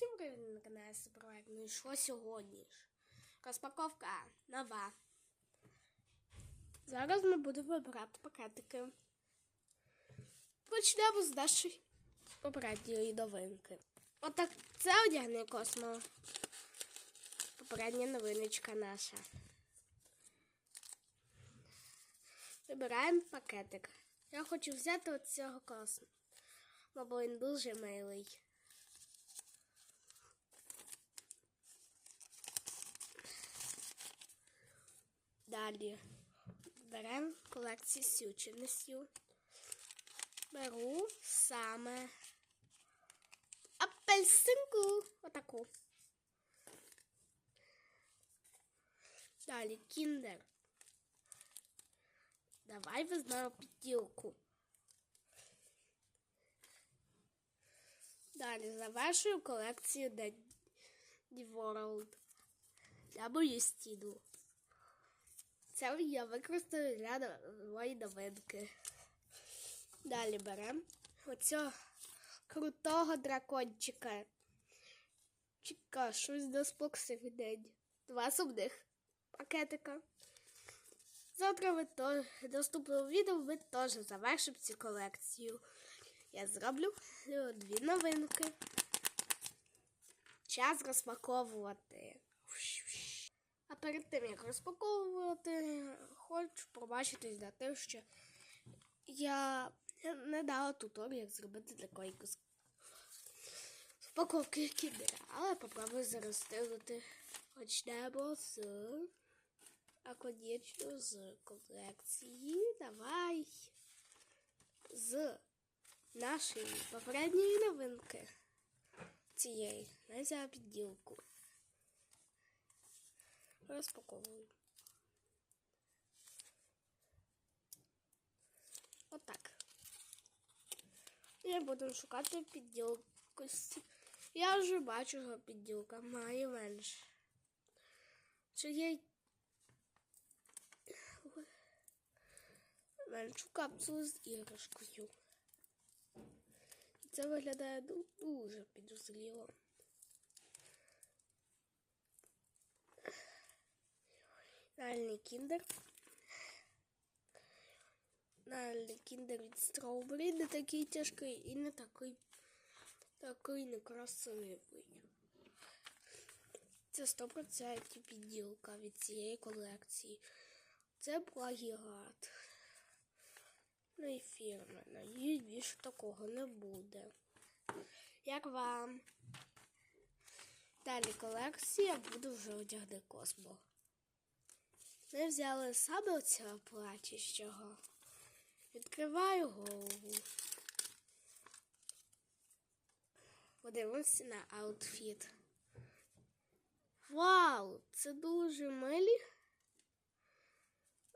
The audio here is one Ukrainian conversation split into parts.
Всім привіт на каналі Супервайк. Ну і що сьогодні ж? Розпаковка нова. Зараз ми будемо вибирати пакетики. Почнемо з нашої попередньої новинки. Отак це одягне космо. Попередня новиночка наша. Вибираємо пакетик. Я хочу взяти от цього космо. Бо він дуже милий. Далі беремо колекцію чи. Беру саме апельсинку. Отаку. Далі кіндер. Давай візьмемо підділку. Далі завершую колекцію World. Я боюсь стіду. Це я використаю для нової новинки. Далі беремо оцього крутого дракончика. Чека, щось до споксив день. Два сумних пакетика. Завтра ви то доступного відео ви теж завершимо цю колекцію. Я зроблю дві новинки. Час розпаковувати. Перед тим, як розпаковувати, хочу пробачитись за те, що я не дала туторіал, як зробити такої розпаковки кіндера. Але попробую зараз стигнути. Почнемо з а з колекції. Давай з нашої попередньої новинки цієї. Не за підділку. Розпаковую. Отак. Я буду шукати підділку. Я вже бачу, що підділка має менше. Чи є меншу капсулу з іграшкою. Це виглядає дуже підозріло. Реальний кіндер. Реальний кіндер від Strawberry не такий тяжкий і не такий такий некрасивий. Це 100% підділка від цієї колекції. Це плагіат. Ну і фірми. Надіюсь, більше такого не буде. Як вам? Далі колекція буду вже одягти космо. Ми взяли саме оцього плачущого. Відкриваю голову. Подивимося на аутфіт. Вау! Це дуже милі.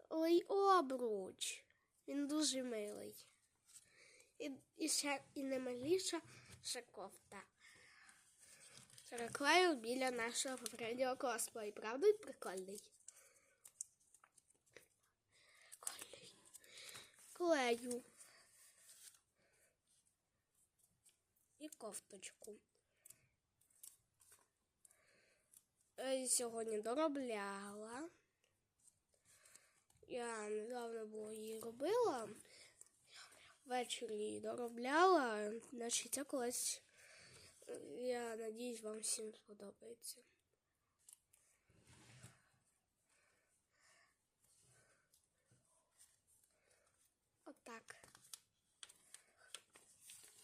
Ой, обруч. Він дуже милий. І, і ще і не миліша ще кофта. Переклею біля нашого попереднього косплею. Правда? Прикольний. Клею. І кофточку. Я сьогодні доробляла. Я недавно було її робила. Ввечері її доробляла. Значить, це колись. Я надіюсь, вам всім сподобається. Отак.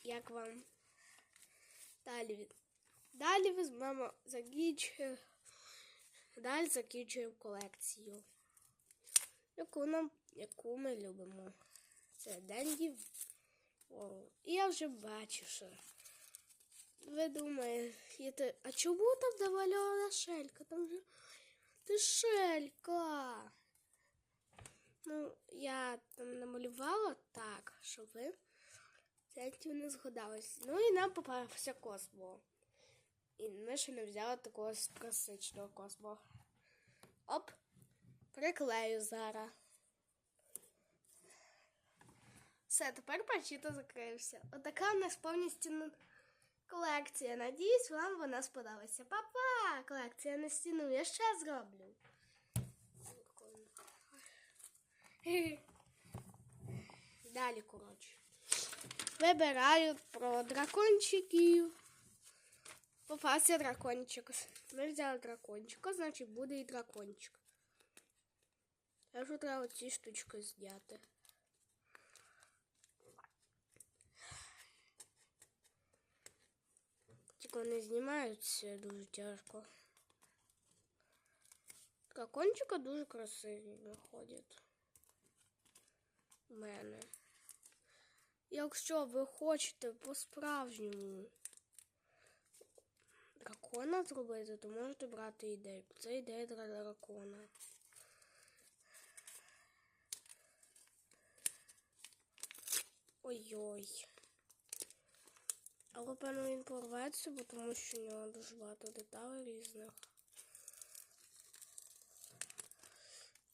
Як вам? Далі. Далі візьмемо закінчуємо. Далі закінчуємо колекцію яку нам, яку ми любимо. Це Денді. І я вже бачу, що ви думаєте, а чому там завальована шелька? Там же ти шелька. Ну, я там намалювала так, щоб ви центів не згадались. Ну і нам попався космо. І ми ще не взяли такого класичного космо. Оп! Приклею зараз. Все, тепер пачіто закрився. Отака у нас повністю колекція. Надіюсь, вам вона сподобається. Па-па! Колекція на стіну. Я ще зроблю. Далі, коротше. Вибираю про дракончиків. Попався дракончик. Ми взяли дракончика, значить буде і дракончик. Я вже треба ці штучки зняти. Тільки вони знімаються дуже тяжко. Дракончика дуже красиві виходять. Мене. Якщо ви хочете по-справжньому дракона зробити, то можете брати ідею. Це ідея для дракона. Ой-ой. Але певно він порветься, бо тому що у нього дуже багато деталей різних.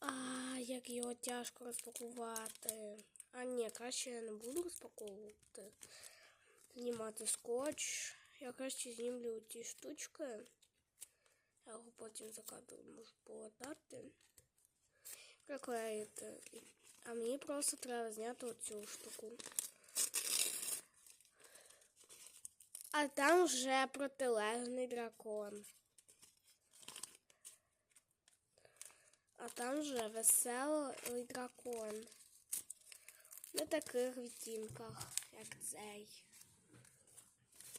А, як його тяжко розпакувати. А ні, краще я не буду розпаковувати. Знімати скотч. Я краще знімлю ті штучки. Я його потім за кадром можу полатати. Приклеїти. А мені просто треба зняти оцю штуку. А там вже протилежний дракон. А там вже веселий дракон. На таких відтінках, як цей.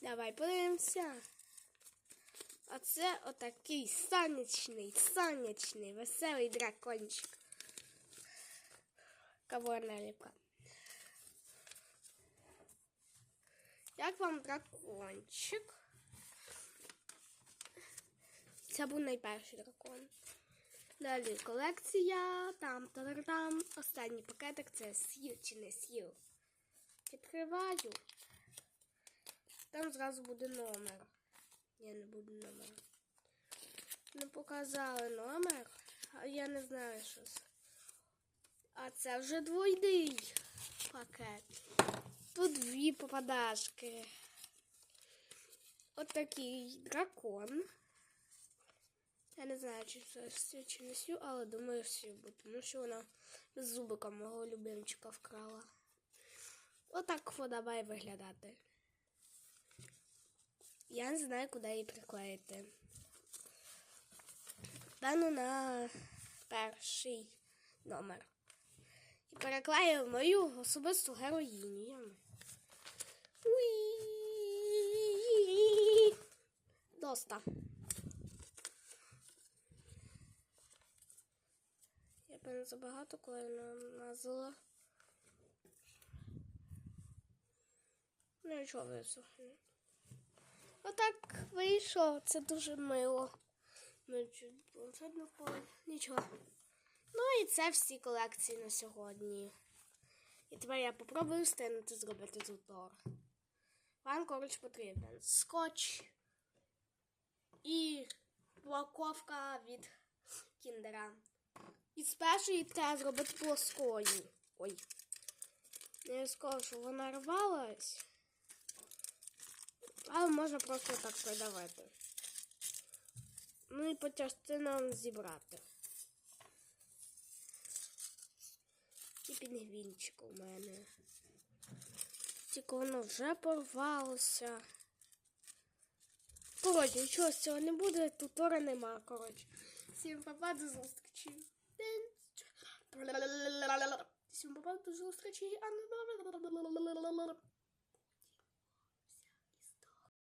Давай подивимося. А це отакий сонячний, сонячний, веселий дракончик. Каворна ліпка. Як вам дракончик? Це був найперший дракон. Далі колекція. Там там там Останній пакетик це сіл чи не сіл. Відкриваю. Там зразу буде номер. Ні, не буде номер. Не показали номер, а я не знаю що це. А це вже двойний пакет. Тут дві попадашки. Отакий дракон. Я не знаю, чи це сю, чи не сю, але думаю, сю, бо тому що вона з зубика мого любимчика вкрала. Отак вода має виглядати. Я не знаю, куди її приклеїти. Дану на перший номер. І переклею мою особисту героїню. Доста. Певно забагато коли намазала. Ну нічого висохне. Отак вийшло. Це дуже мило. Нічого. Ну і це всі колекції на сьогодні. І тепер я попробую встигнути зробити затор. Вам, коротше, потрібен скотч і упаковка від кіндера. І спершу її треба зробити плоскою. Ой. Не скажу, що вона рвалась. Але можна просто так продавати. Ну і по частинам зібрати. І пінгвінчик у мене. Тільки воно вже порвалося. Коротше, нічого з цього не буде, тутора нема, коротше. Всім папа до зустрічі. Всім папа до зустрічі.